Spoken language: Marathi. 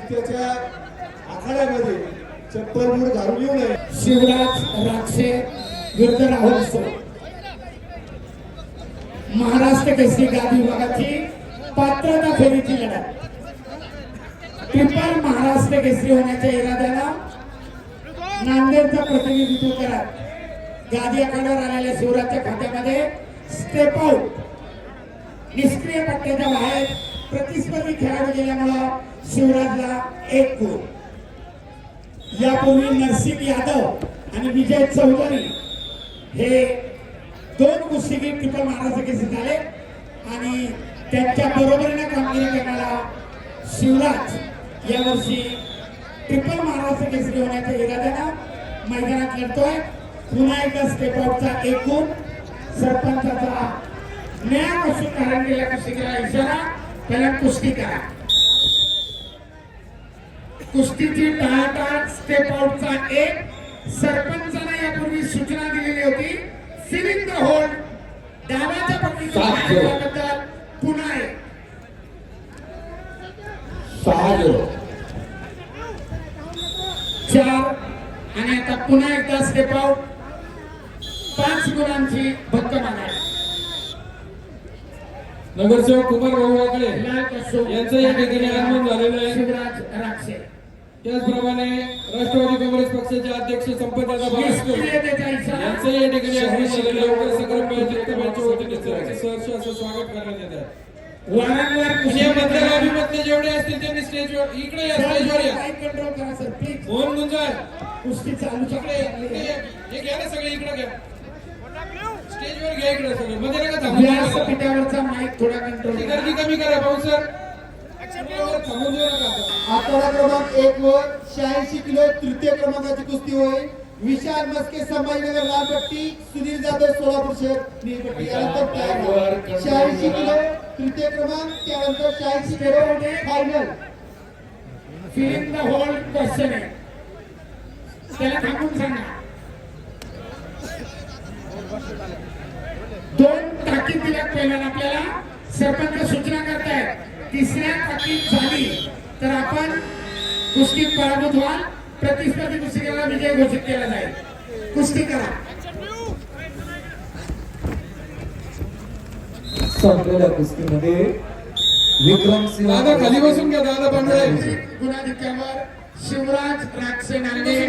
कृत्याच्या आखाड्यामध्ये चप्पल मूळ घालून येऊ नये. शिवराज राक्षे विरुद्ध राहुल महाराष्ट्र केसरी गादी विभागाची पात्रता फेरीची लढाई त्रिपाल महाराष्ट्र केसरी होण्याच्या इराद्याला नांदेडचं प्रतिनिधित्व करत गादी आखाड्यावर आलेल्या शिवराजच्या खात्यामध्ये स्टेप आउट निष्क्रिय पट्ट्याच्या बाहेर प्रतिस्पर्धी खेळाडू गेल्यामुळं शिवराजला एक गुण. यापूर्वी नरसिंग यादव आणि विजय चौधरी हे दोन कुस्तीगीर ट्रिपल महाराष्ट्र केसरी झाले आणि त्यांच्या बरोबरीने कामगिरी करणारा शिवराज. यावर्षी ट्रिपल महाराष्ट्र केसरी होण्याच्या इराद्यानं मैदानात लढतोय. पुन्हा एकदा स्टेप आउटचा एकूण सरपंचाचा न्याय कशी कारण केल्या कुस्तीगीला इशारा त्याला कुस्ती करा. कुस्तीची टाळाटाळ स्टेप आउटचा एक. सरपंचाला यापूर्वी सूचना दिलेली होती फिलिंग द होल्ड झिरो. आल्याबद्दल पुन्हा एक. सहा झिरो चार. आणि आता पुन्हा एकदा स्टेप आउट पाच गुणांची भक्कम आघाडी. नगरसेवक कुमार भाऊ यांचं या ठिकाणी आगमन झालेलं आहे. त्याचप्रमाणे राष्ट्रवादी काँग्रेस पक्षाचे अध्यक्ष संपतदादा इशारा यांचं या ठिकाणी आगमन झालेलं आहे. जगताप यांच्या वतीने सहर्ष असं स्वागत करण्यात येत आहे. वारंवार जेवढे असतील त्यांनी स्टेजवर इकडे या स्टेजवर या. कंट्रोल करा सर प्लीज गुंजाळ कुस्ती चालू इकडे. हे घ्या ना सगळे इकडे घ्या. स्टेजवर घ्या इकडे सगळे. मध्ये नका थांबू. नका. व्यासपीठावरचा माईक थोडा कंट्रोल गर्दी कमी करा भाऊ सर. थांबून देऊ नका. आता. आठवडा क्रमांक एक वर शहाऐंशी किलो तृतीय क्रमांकाची कुस्ती होईल विशाल मस्के संभाजीनगर लालपट्टी सुनील जाधव सोलापूर शहर नीलपट्टी यानंतर शहाऐंशी किलो तृतीय क्रमांक त्यानंतर शहाऐंशी kilo final filling the whole question आहे. त्याला थांबून सांगा. दोन ताकीद दिल्यात पहिल्याला आपल्याला. सरपंच सूचना करतायत तिसऱ्या ताकीद झाली. तर आपण कुस्तीत पराभूत व्हाल प्रतिस्पर्धी कुस्तीला विजय घोषित केला जाईल. कुस्ती करा. संपलेल्या कुस्तीमध्ये विक्रम सिंह दादा खाली बसून घ्या दादा पांढरे गुणाधिक्यावर शिवराज राक्षे नांदे.